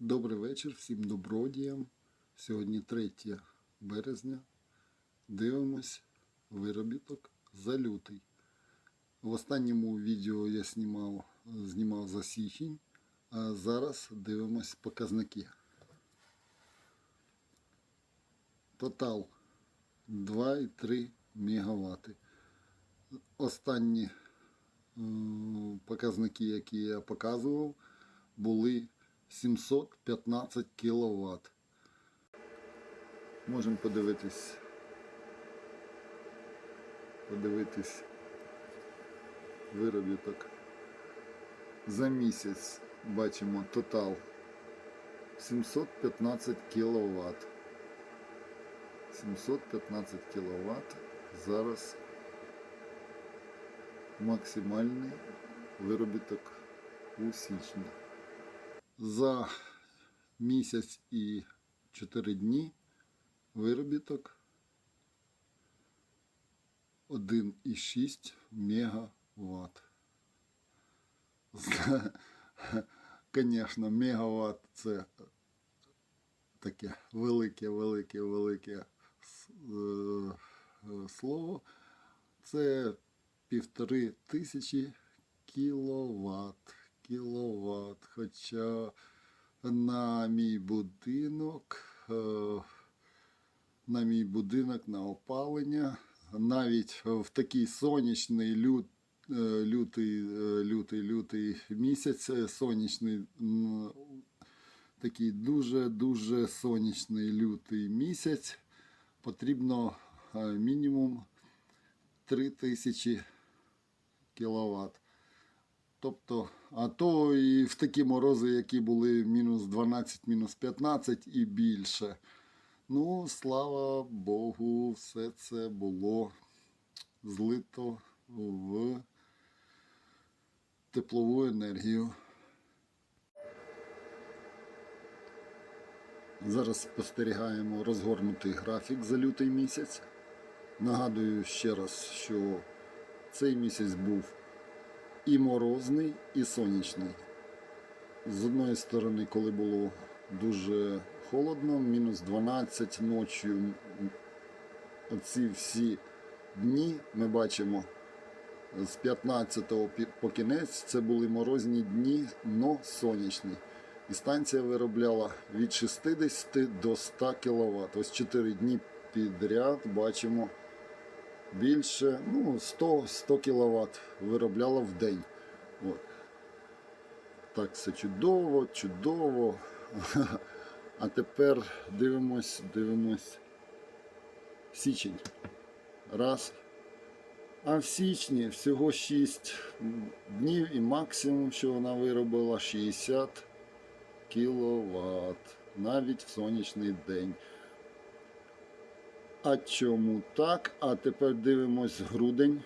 Добрий вечір всім добродіям. Сьогодні 3 березня. Дивимось виробіток за лютий. В останньому відео я знімав, знімав за січень, а зараз дивимось показники. Тотал 2,3 МВт. Останні показники, які я показував, були 715 кВт. Можемо подивитись. Подивитись виробіток. За місяць бачимо тотал 715 кВт. 715 кВт. Зараз максимальний виробіток у січні. За місяць і 4 дні виробіток 1,6 мегаватт. Звісно, мегаватт це таке велике, велике, велике с- е, е, слово. Це півтори тисячі кіловат. Кіловат. Хоча на мій будинок, е, на мій будинок на опалення, навіть в такий сонячний лют, е, лютий, е, лютий, лютий місяць, сонячний, такий дуже-дуже сонячний лютий місяць, потрібно мінімум 3000 кВт. Тобто, а то і в такі морози, які були мінус 12, мінус 15 і більше. Ну, слава Богу, все це було злито в теплову енергію. Зараз спостерігаємо розгорнутий графік за лютий місяць. Нагадую ще раз, що цей місяць був і морозний, і сонячний. З одної сторони, коли було дуже холодно, мінус 12 ночі, оці всі дні ми бачимо з 15 пі- по кінець це були морозні дні, но сонячні. І станція виробляла від 60 до 100 кВт. Ось 4 дні підряд бачимо більше, ну, 100-100 кВт виробляла в день. От. Так, все чудово, чудово. А тепер дивимось, дивимось січень. Раз. А в січні всього 6 днів і максимум, що вона виробила 60 кВт. Навіть в сонячний день. А чому так? А тепер дивимось грудень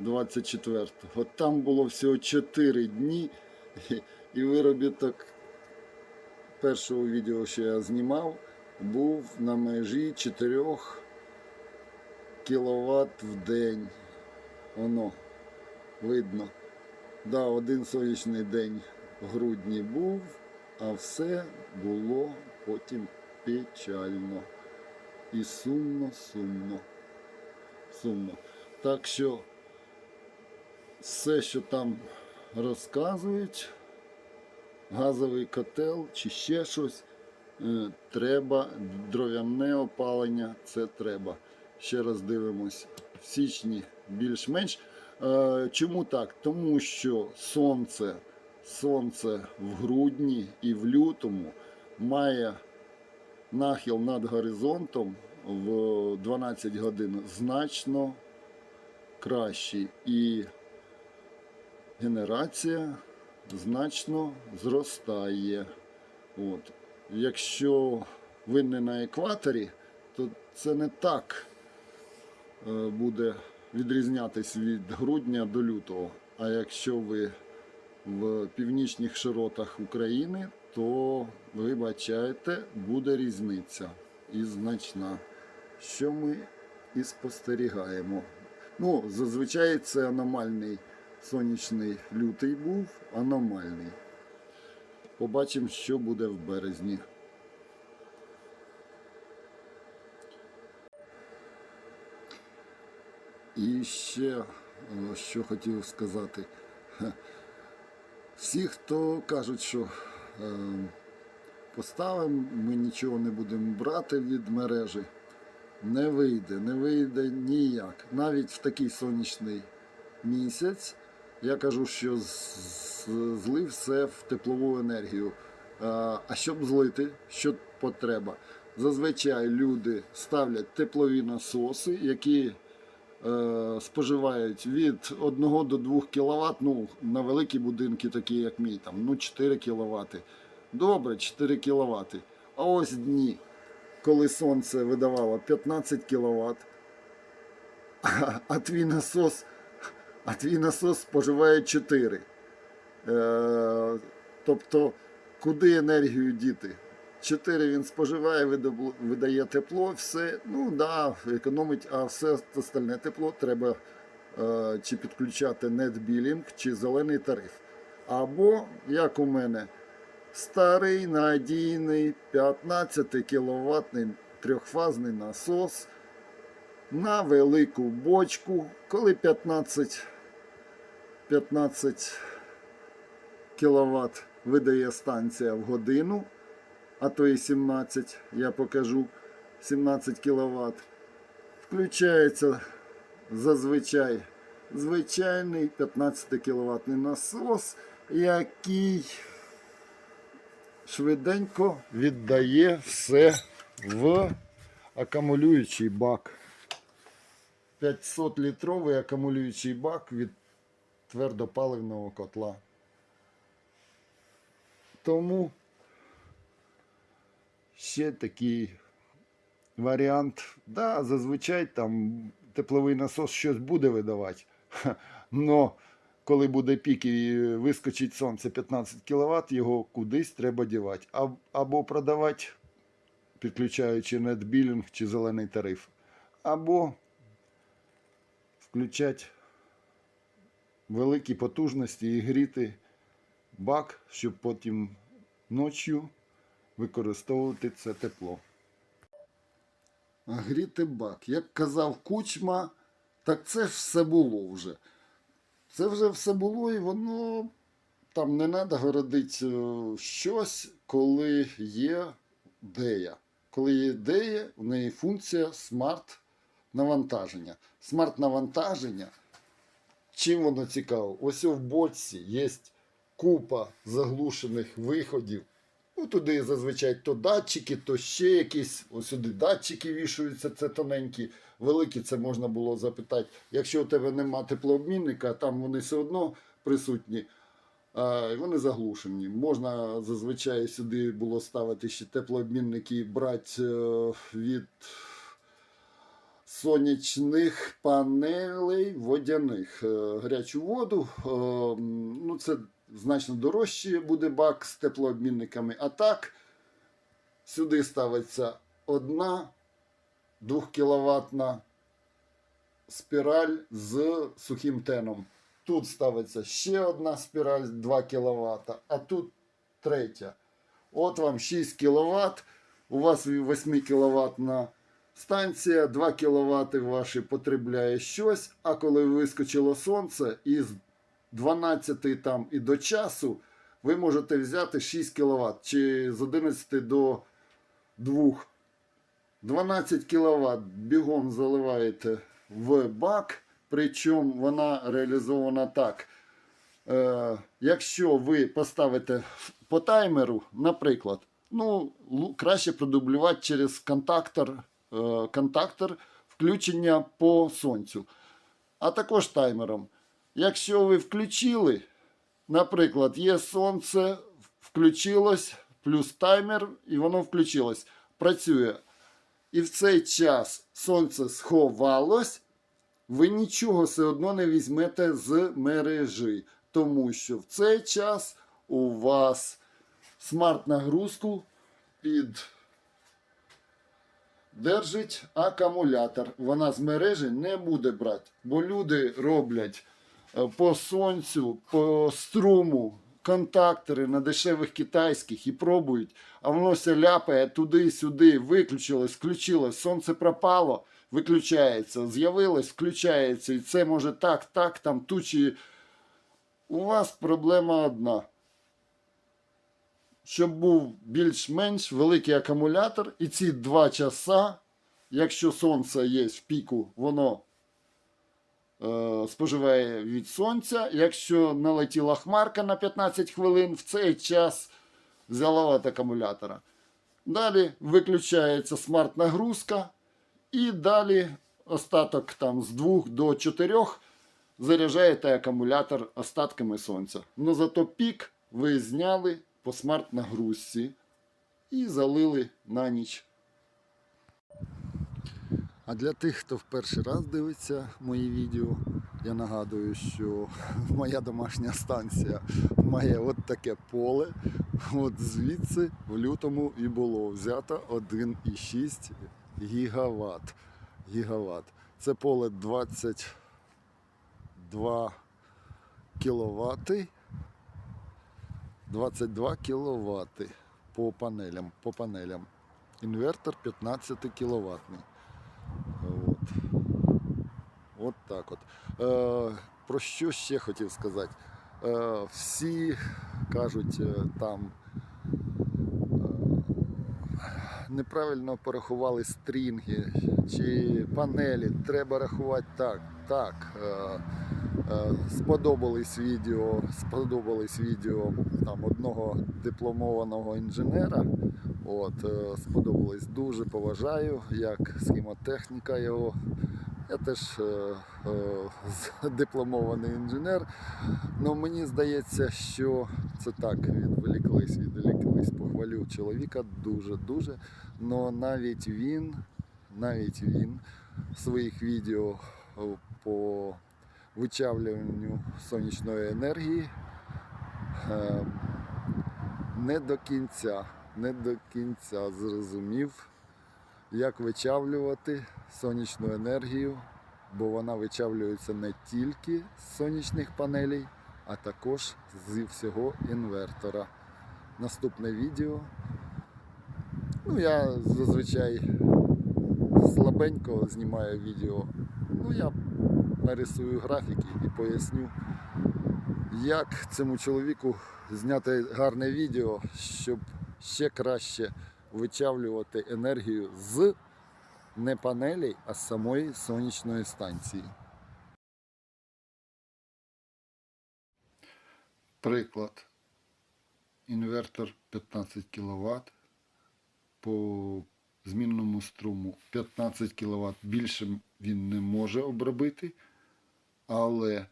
24-го. От там було всього 4 дні, і- виробіток першого відео, що я знімав, був на межі 4 кВт в день. Воно видно. Да, один сонячний день в грудні був, а все було потім печально. І сумно, сумно, сумно. Так що все, що там розказують, газовий котел чи ще щось, е, треба, дров'яне опалення, це треба. Ще раз дивимось, в січні більш-менш. Е, Чому так? Тому що сонце, сонце в грудні і в лютому має нахил над горизонтом в 12 годин значно кращий. І генерація значно зростає. От. Якщо ви не на екваторі, то це не так е, буде відрізнятись від грудня до лютого. А якщо ви в північних широтах України, то вибачайте, буде різниця і значна, що ми і спостерігаємо. Ну, зазвичай це аномальний сонячний лютий був, аномальний. Побачимо, що буде в березні. І ще е, що хотів сказати. Всі, хто кажуть, що поставимо, ми нічого не будемо брати від мережі, не вийде, не вийде ніяк. Навіть в такий сонячний місяць я кажу, що злив все в теплову енергію. А а щоб злити, що потреба? Зазвичай люди ставлять теплові насоси, які е, споживають від 1 до 2 кВт, ну, на великі будинки, такі як мій, там, ну 4 кВт. Добре, 4 кВт. А ось дні, коли сонце видавало 15 кВт, а, а твій насос, а твій насос споживає 4. Е, тобто, куди енергію діти? 4 він споживає, видає тепло, все, ну да, економить, а все остальне тепло треба е, чи підключати нетбілінг, чи зелений тариф. Або, як у мене, старий надійний 15 кВт трьохфазний насос на велику бочку, коли 15, 15 кВт видає станція в годину, а то і 17, я покажу 17 кВт. Включається зазвичай звичайний 15 кВт насос, який швиденько віддає все в акумулюючий бак. 500 літровий акумулюючий бак від твердопаливного котла. Тому ще такий варіант. Да, зазвичай там тепловий насос щось буде видавати. Но коли буде пік і вискочить сонце 15 кВт, його кудись треба дівати. Або продавати, підключаючи нетбілінг чи зелений тариф. Або включати великі потужності і гріти бак, щоб потім ночі використовувати це тепло. А гріти бак. Як казав кучма, так це ж все було вже. Це вже все було, і воно там не треба городити е, щось, коли є дея. Коли є ідея, в неї функція смарт навантаження. Смарт навантаження. Чим воно цікаво? Ось в боці є купа заглушених виходів. Ну, туди зазвичай то датчики, то ще якісь. Ось сюди датчики вішаються, це тоненькі, великі, це можна було запитати. Якщо у тебе нема теплообмінника, там вони все одно присутні, а, вони заглушені. Можна зазвичай сюди було ставити ще теплообмінники, брати е, від сонячних панелей водяних Е, гарячу воду. е, Ну, це значно дорожче буде бак з теплообмінниками. А так, сюди ставиться одна 2 кВт спіраль з сухим теном. Тут ставиться ще одна спіраль 2 кВт, а тут третя. От вам 6 кВт. У вас 8 кВт станція, 2 кВт ваші потребляє щось, а коли вискочило сонце із 12 там і до часу, ви можете взяти 6 кВт чи з 11 до 2. 12 кВт бігом заливаєте в бак, причому вона реалізована так. Е, якщо ви поставите по таймеру, наприклад, ну, краще продублювати через контактор, е, контактор включення по сонцю, а також таймером. Якщо ви включили, наприклад, є сонце, включилось, плюс таймер, і воно включилось. Працює. І в цей час сонце сховалось, ви нічого все одно не візьмете з мережі, тому що в цей час у вас смарт-нагрузку під держить акумулятор. Вона з мережі не буде брати, бо люди роблять по сонцю, по струму контактори на дешевих китайських і пробують, а воно все ляпає туди-сюди, виключилось, включилось, сонце пропало, виключається, з'явилось, включається, і це може так, так, там тучі. У вас проблема одна. Щоб був більш-менш великий акумулятор, і ці два часа, якщо сонце є в піку, воно е, споживає від сонця. Якщо налетіла хмарка на 15 хвилин, в цей час взяла від акумулятора. Далі виключається смарт-нагрузка, і далі остаток там з 2 до 4 заряджаєте акумулятор остатками сонця. Ну зато пік ви зняли по смарт-нагрузці і залили на ніч. А для тих, хто в перший раз дивиться мої відео, я нагадую, що моя домашня станція має от таке поле. От звідси в лютому і було взято 1,6 гігават. гігават. Це поле 22 кіловати. 22 кВт по панелям. По панелям. Інвертор 15 кВт. От. Так от. Е, про що ще хотів сказати? Е, всі кажуть е, там е, неправильно порахували стрінги чи панелі. Треба рахувати так. Так. Е, Е, Сподобались відео, сподобались відео там одного дипломованого інженера. От, сподобались дуже поважаю, як схемотехніка його. Я теж е, е, дипломований інженер. але мені здається, що це так, відволіклись, відволіклись. Похвалю чоловіка дуже-дуже. Но навіть він, навіть він в своїх відео е, по вичавлюванню сонячної енергії е, не до кінця, не до кінця зрозумів, як вичавлювати сонячну енергію, бо вона вичавлюється не тільки з сонячних панелей, а також зі всього інвертора. Наступне відео. Ну, я зазвичай слабенько знімаю відео. Ну, я нарисую графіки і поясню, як цьому чоловіку зняти гарне відео, щоб ще краще вичавлювати енергію з не панелей, а з самої сонячної станції. Приклад. Інвертор 15 кВт по змінному струму 15 кВт більше він не може обробити, але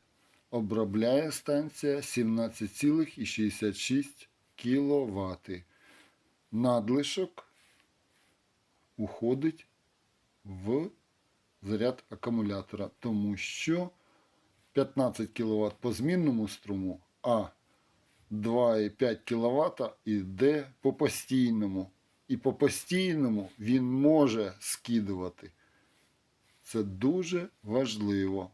обробляє станція 17,66 кВт. Надлишок уходить в заряд акумулятора, тому що 15 кВт по змінному струму, а 2,5 кВт йде по постійному. І по постійному він може скидувати. Це дуже важливо.